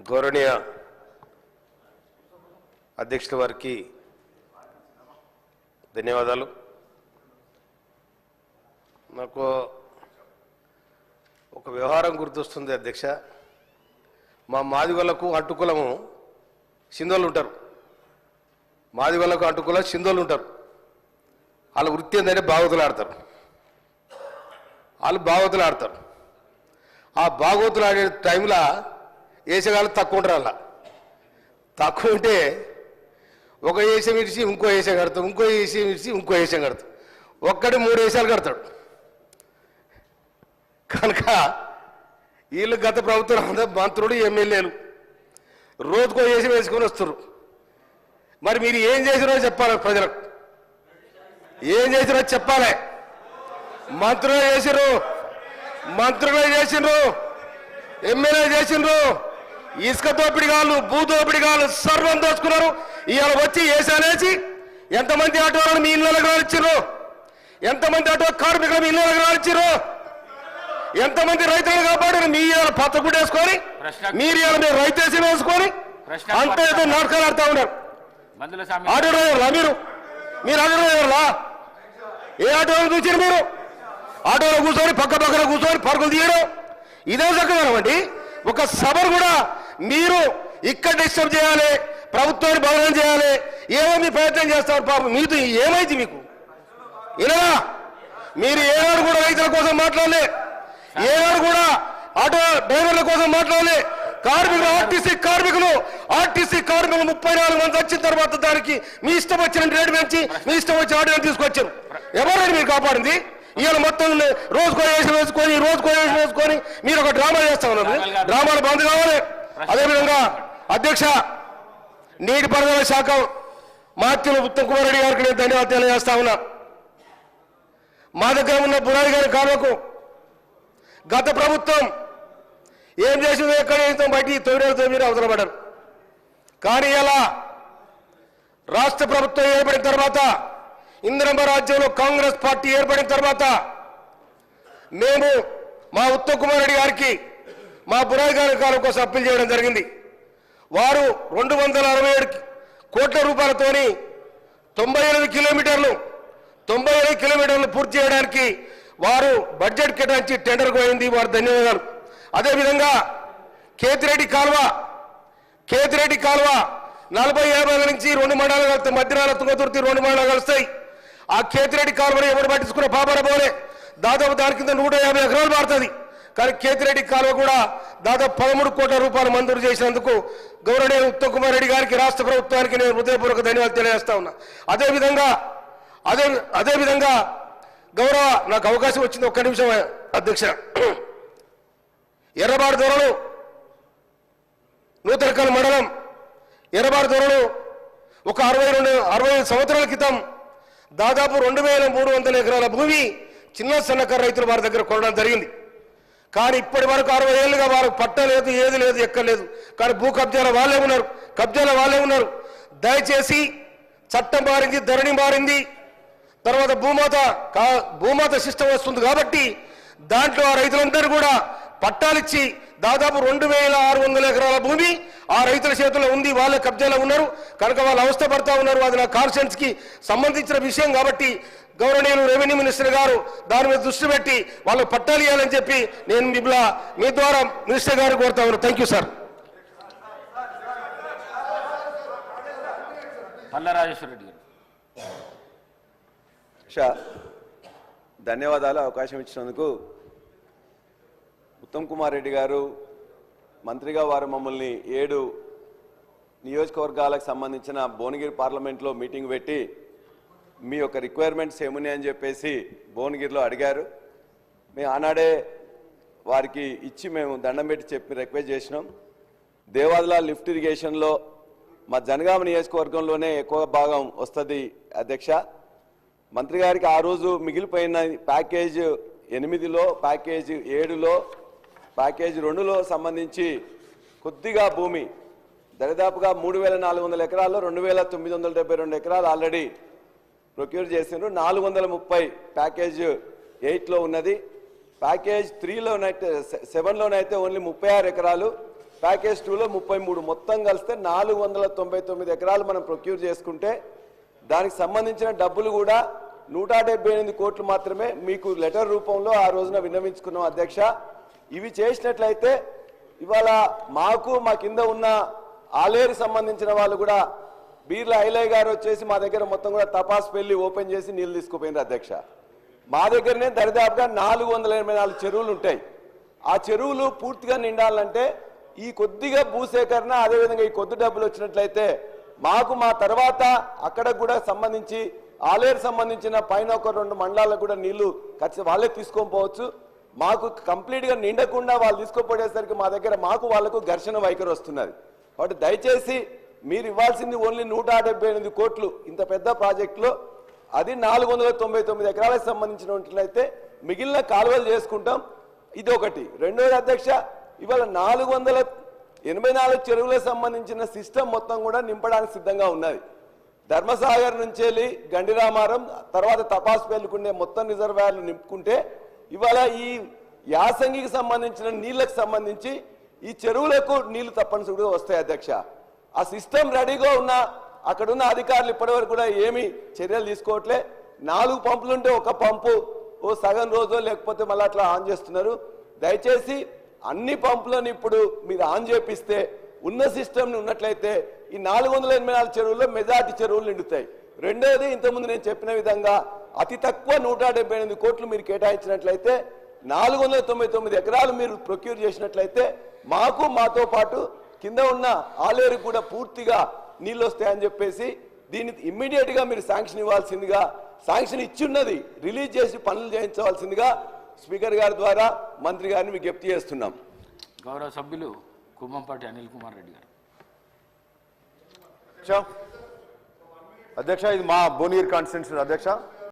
గౌరవనీయ అధ్యక్షుల వారికి ధన్యవాదాలు. నాకు ఒక వ్యవహారం గుర్తొస్తుంది అధ్యక్ష. మా మాదిగలకు అటుకులము సింధోళ్ళు ఉంటారు. మాదిగలకు అడ్డుకుల సింధోళ్ళు ఉంటారు. వాళ్ళ వృత్తి ఏంటంటే భాగవతులు ఆడతారు. వాళ్ళు భాగవతులు ఆడతారు. ఆ భాగవతులు ఆడే టైంలో వేసేగాళ్ళు తక్కువ ఉంటారు అలా. తక్కువ ఉంటే ఒక వేషం ఇడిచి ఇంకో వేషం కడతాం ఇంకో ఏసీ ఇడిచి ఇంకో వేషం కడతాడు. ఒక్కడి మూడు వేసాలు కడతాడు. కనుక వీళ్ళు గత ప్రభుత్వం అంతా మంత్రులు ఎమ్మెల్యేలు రోజుకో ఏసీ వేసుకొని వస్తారు మరి మీరు ఏం చేసినో చెప్పాలి ప్రజలకు. ఏం చేసినో చెప్పాలి. మంత్రులు చేసిర్రు. మంత్రులు చేసిండ్రు ఎమ్మెల్యే చేసిండ్రు ఇసుక దోపిడిగాళ్ళు భూ దోపిడిగాళ్ళు సర్వం దోచుకున్నారు ఇవాళ వచ్చి ఏసానేసి ఎంతమంది ఆటోలను మీ ఇళ్ళకి రానిచ్చారు ఎంతమంది ఆటో కార్మికులు మీ ఇళ్ళకి రానిచ్చారు ఎంతమంది రైతులు కాపాడారు? మీ ఇవాళ పచ్చ గుడ్డేసుకొని ప్రశ్న- మీరు ఇవాళ మీరు రైతేసి వేసుకొని అంత ఏదో నాటకాలు ఆడుతూ ఉన్నారు. ఆటో డ్రైవర్లా మీరు? మీరు ఆటో డ్రైవర్లా? ఏ ఆటోలో చూసారు మీరు? ఆటోలో కూర్చొని పక్క పక్కన కూర్చొని పరుగులు తీయడం. ఇదే చక్కదనం అండి ఒక సభను కూడా మీరు ఇక్కడ డిస్టర్బ్ చేయాలి ప్రభుత్వాన్ని భవనం చేయాలి ఏమో మీ ప్రయత్నం చేస్తారు పాపం. మీతో ఏమైంది మీకు? ఇలా మీరు ఏనాడు కూడా రైతుల కోసం మాట్లాడలే. ఏనాడు కూడా ఆటో డ్రైవర్ల కోసం మాట్లాడలే. కార్మికులు ఆర్టీసీ కార్మికులు ఆర్టీసీ కార్మికులు ముప్పై నాలుగు మంది వచ్చిన తర్వాత దానికి మీ ఇష్టం వచ్చిన రేటు పెంచి మీ ఇష్టం వచ్చిన ఆటోని తీసుకొచ్చారు. ఎవరైనా మీరు కాపాడింది? ఇవాళ మొత్తం రోజుకో వేసి వేసుకొని రోజుకో వేసి వేసుకొని మీరు ఒక డ్రామా చేస్తా ఉన్నారు. డ్రామాలు బంద్ కావాలి. అదేవిధంగా అధ్యక్ష నీటిపారుదల శాఖ మాత్యులు ఉత్తమ్ కుమార్ రెడ్డి గారికి నేను ధన్యవాదాలు తెలియజేస్తా ఉన్నా. మా దగ్గర ఉన్న బురాయి గారి కాలువకు గత ప్రభుత్వం ఏం చేసిందో ఎక్కడ చేస్తాం బయటికి తొమ్మిది తొమ్మిది అవసరం పడ్డారు కానీ ఇలా రాష్ట్ర ప్రభుత్వం ఏర్పడిన తర్వాత ఇంద్రమ్మ రాజ్యంలో కాంగ్రెస్ పార్టీ ఏర్పడిన తర్వాత మేము మా ఉత్తమ్ కుమార్ రెడ్డి గారికి మా బురాయి కాలం కోసం అప్పీల్ చేయడం జరిగింది. వారు రెండు వందల అరవై ఏడు కోట్ల రూపాయలతోని తొంభై ఎనిమిది కిలోమీటర్లు తొంభై ఎనిమిది కిలోమీటర్లు పూర్తి చేయడానికి వారు బడ్జెట్ కేటాయించి టెండర్ పోయింది వారు ధన్యవాదాలు. అదేవిధంగా కేతిరెడ్డి కాలువ కేతిరెడ్డి కాలువ నలభై యాభై నుంచి రెండు మండలాలు కలుస్తాయి. మధ్యనాల తుంగతుర్తి రెండు మండలాలు కలుస్తాయి. ఆ కేతిరెడ్డి కాలువని ఎవరు పట్టించుకున్న పాపడబోలే పోలే. దాదాపు దాని కింద నూట యాభై ఎకరాలు మారుతుంది కానీ కేతిరెడ్డి కాలువ కూడా దాదాపు పదమూడు కోట్ల రూపాయలు మంజూరు చేసినందుకు గౌరవనీయ ఉత్తమ్ కుమార్ రెడ్డి గారికి రాష్ట్ర ప్రభుత్వానికి నేను హృదయపూర్వక ధన్యవాదాలు తెలియజేస్తా ఉన్నా. అదేవిధంగా అదే అదేవిధంగా గౌరవ నాకు అవకాశం వచ్చింది ఒక్క నిమిషం అధ్యక్ష. ఎర్రబాడు దొరలు నూతనకల్ మండలం ఎర్రబాడు దొరలు ఒక అరవై రెండు అరవై సంవత్సరాల క్రితం దాదాపు రెండు వేల మూడు వందల ఎకరాల భూమి చిన్న సన్నకారు రైతులు వారి దగ్గర కొనడం జరిగింది. కానీ ఇప్పటి వరకు అరవై ఏళ్ళుగా వారు పట్టలేదు ఏది లేదు ఎక్కలేదు కానీ భూ కబ్జాల వాళ్ళే ఉన్నారు. కబ్జాల వాళ్ళే ఉన్నారు. దయచేసి చట్టం మారింది ధరణి మారింది. తర్వాత భూమాత కా- భూమాత సిస్టమ్ వస్తుంది కాబట్టి దాంట్లో ఆ రైతులందరూ కూడా పట్టాలిచ్చి దాదాపు రెండు వేల ఆరు వందల ఎకరాల భూమి ఆ రైతుల చేతిలో ఉంది వాళ్ళ కబ్జాలో ఉన్నారు. కనుక వాళ్ళు అవస్థ పడతా ఉన్నారు. అది నా కాన్స్టిట్యూన్స్కి సంబంధించిన విషయం కాబట్టి గౌరవనీయులు రెవెన్యూ మినిస్టర్ గారు దాని మీద దృష్టి పెట్టి వాళ్ళు పట్టాలు ఇవ్వాలని చెప్పి నేను మిమ్మల్ని మీ ద్వారా మినిస్టర్ గారు కోరుతా ఉన్నాను thank you sir. Palla Rajeshwara Reddy గారు. ధన్యవాదాలు అవకాశం ఇచ్చినందుకు ఉత్తమ్ కుమార్ రెడ్డి గారు మంత్రిగా వారు మమ్మల్ని ఏడు నియోజకవర్గాలకు సంబంధించిన భువనగిరి పార్లమెంట్లో మీటింగ్ పెట్టి మీ యొక్క రిక్వైర్మెంట్స్ ఏమున్నాయి అని చెప్పేసి భువనగిరిలో అడిగారు. మేము ఆనాడే వారికి ఇచ్చి మేము దండం పెట్టి చెప్పి రిక్వెస్ట్ చేసినాం. దేవాదుల లిఫ్ట్ ఇరిగేషన్లో మా జనగామ నియోజకవర్గంలోనే ఎక్కువ భాగం వస్తుంది అధ్యక్ష. మంత్రి గారికి ఆ రోజు మిగిలిపోయిన ప్యాకేజ్ ఎనిమిదిలో ప్యాకేజ్ ఏడులో ప్యాకేజ్ రెండులో సంబంధించి కొద్దిగా భూమి దరిదాపుగా మూడు వేల నాలుగు వందల ఎకరాల్లో రెండు వేల తొమ్మిది వందల డెబ్బై రెండు ఎకరాలు ఆల్రెడీ ప్రొక్యూర్ చేసిండ్రు. నాలుగు వందల ముప్పై ప్యాకేజ్ ఎయిట్లో ఉన్నది. ప్యాకేజ్ త్రీలోనైతే సెవెన్లోనైతే ఓన్లీ ముప్పై ఆరు ఎకరాలు. ప్యాకేజ్ టూలో ముప్పై మూడు. మొత్తం కలిస్తే నాలుగు వందల తొంభై తొమ్మిది ఎకరాలు మనం ప్రొక్యూర్ చేసుకుంటే దానికి సంబంధించిన డబ్బులు కూడా నూట డెబ్బై ఎనిమిది కోట్లు మాత్రమే మీకు లెటర్ రూపంలో ఆ రోజున విన్నవించుకున్నాం అధ్యక్ష. ఇవి చేసినట్లయితే ఇవాళ మాకు మా కింద ఉన్న ఆలేరు సంబంధించిన వాళ్ళు కూడా బీర్ల ఐలయ్య గారు వచ్చేసి మా దగ్గర మొత్తం కూడా తపాస్ పెళ్ళి ఓపెన్ చేసి నీళ్ళు తీసుకుపోయినారు అధ్యక్ష. మా దగ్గరనే దరిదాపుగా నాలుగు వందల ఎనభై నాలుగు చెరువులు ఉంటాయి. ఆ చెరువులు పూర్తిగా నిండాలంటే ఈ కొద్దిగా భూసేకరణ అదేవిధంగా ఈ కొద్ది డబ్బులు వచ్చినట్లయితే మాకు మా తర్వాత అక్కడ కూడా సంబంధించి ఆలేరు సంబంధించిన పైన ఒక రెండు మండలాలకు కూడా నీళ్ళు ఖచ్చితంగా వాళ్ళే తీసుకొని పోవచ్చు. మాకు కంప్లీట్గా నిండకుండా వాళ్ళు తీసుకుపోయేసరికి మా దగ్గర మాకు వాళ్ళకు ఘర్షణ వైఖరి వస్తున్నది. కాబట్టి దయచేసి మీరు ఇవ్వాల్సింది ఓన్లీ నూట ఎనిమిది కోట్లు ఇంత పెద్ద ప్రాజెక్టులో. అది నాలుగు వందల తొంభై తొమ్మిది ఎకరాలకు సంబంధించినట్లయితే మిగిలిన కాలువలు చేసుకుంటాం. ఇది ఒకటి. రెండోది అధ్యక్ష ఇవాళ నాలుగు వందల ఎనభై నాలుగు చెరువులకు సంబంధించిన సిస్టమ్ మొత్తం కూడా నింపడానికి సిద్ధంగా ఉన్నది. ధర్మసాగర్ నుంచి వెళ్ళి గండిరామారం తర్వాత తపాస్ పెళ్ళుకునే మొత్తం రిజర్వాయర్లు నింపుకుంటే ఇవాళ ఈ యాసంగికి సంబంధించిన నీళ్ళకు సంబంధించి ఈ చెరువులకు నీళ్ళు తప్పనిసరిగా వస్తాయి అధ్యక్ష. ఆ సిస్టమ్ రెడీగా ఉన్న అక్కడున్న అధికారులు ఇప్పటివరకు కూడా ఏమి చర్యలు తీసుకోవట్లే. నాలుగు పంపులు ఉంటే ఒక పంపు ఓ సగం రోజు లేకపోతే మళ్ళీ అట్లా ఆన్ చేస్తున్నారు. దయచేసి అన్ని పంపులను ఇప్పుడు మీరు ఆన్ చేపిస్తే ఉన్న సిస్టమ్ని ఉన్నట్లయితే ఈ నాలుగు వందల ఎనభై నాలుగు చెరువుల్లో మెజార్టీ చెరువులు నిండుతాయి. రెండోది ఇంతకుముందు నేను చెప్పిన విధంగా అతి తక్కువ నూట డెబ్బై ఎనిమిది కోట్లు మీరు కేటాయించినట్లయితే నాలుగు వందల తొంభై తొమ్మిది ఎకరాలు మీరు ప్రొక్యూర్ చేసినట్లయితే మాకు మాతో పాటు కింద ఉన్న ఆలేరుకు కూడా పూర్తిగా నీళ్ళు వస్తాయని చెప్పేసి దీన్ని ఇమ్మీడియట్గా మీరు శాంక్షన్ ఇవ్వాల్సిందిగా శాంక్షన్ ఇచ్చున్నది రిలీజ్ చేసి పనులు చేయించవలసిందిగా స్పీకర్ గారి ద్వారా మంత్రి గారిని విజ్ఞప్తి చేస్తున్నాం. గౌరవ సభ్యులు కుమ్మంపాటి అనిల్ కుమార్ రెడ్డి గారు. అధ్యక్ష అధ్యక్ష ఇది మా భువనగిరి కాన్స్టిట్యూన్సీ అధ్యక్ష.